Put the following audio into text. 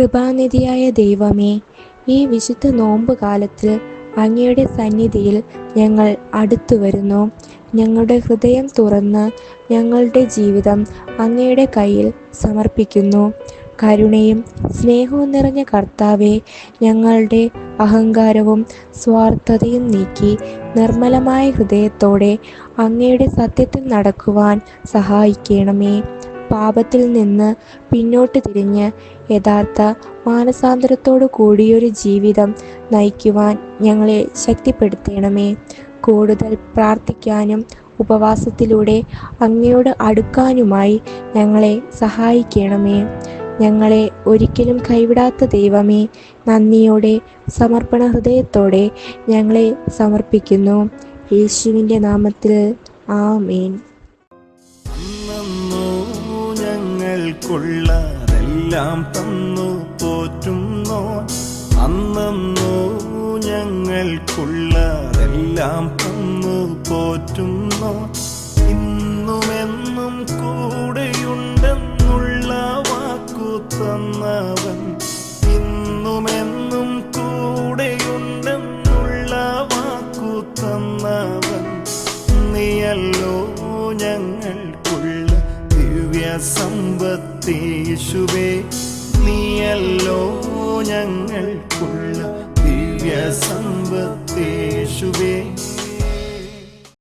കൃപാനിധിയായ ദൈവമേ ഈ വിശുദ്ധ നോമ്പ് കാലത്തിൽ അങ്ങയുടെ സന്നിധിയിൽ ഞങ്ങൾ അടുത്തു വരുന്നു. ഞങ്ങളുടെ ഹൃദയം തുറന്ന് ഞങ്ങളുടെ ജീവിതം അങ്ങയുടെ കയ്യിൽ സമർപ്പിക്കുന്നു. കരുണയും സ്നേഹവും നിറഞ്ഞ കർത്താവെ ഞങ്ങളുടെ അഹങ്കാരവും സ്വാർത്ഥതയും നീക്കി നിർമ്മലമായ ഹൃദയത്തോടെ അങ്ങയുടെ സത്യത്തിൽ നടക്കുവാൻ സഹായിക്കണമേ. പാപത്തിൽ നിന്ന് പിന്നോട്ട് തിരിഞ്ഞ് യഥാർത്ഥ മാനസാന്തരത്തോടു കൂടിയൊരു ജീവിതം നയിക്കുവാൻ ഞങ്ങളെ ശക്തിപ്പെടുത്തണമേ. കൂടുതൽ പ്രാർത്ഥിക്കാനും ഉപവാസത്തിലൂടെ അങ്ങയോട് അടുക്കാനുമായി ഞങ്ങളെ സഹായിക്കണമേ. ഞങ്ങളെ ഒരിക്കലും കൈവിടാത്ത ദൈവമേ നന്ദിയോടെ സമർപ്പണ ഹൃദയത്തോടെ ഞങ്ങളെ സമർപ്പിക്കുന്നു. യേശുവിന്റെ നാമത്തിൽ ആമേൻ. ഞങ്ങൾക്കുള്ളതെല്ലാം തന്നു പോറ്റുന്നോ? അന്നോ ഞങ്ങൾക്കുള്ളതെല്ലാം തന്നു പോറ്റുന്നോ? ഇന്നുമെന്നും കൂടെയുണ്ടെന്നുള്ള വാക്കു തന്നവൻ ഇന്നുമെന്നും കൂടെയുണ്ടെന്നുള്ള വാക്കു തന്നവൻ നീയല്ലോ ദിവ്യ സമ്പത്തേശുവേ നീയല്ലോ ഞങ്ങൾക്കുള്ള ദിവ്യ സമ്പത്തേശുവേ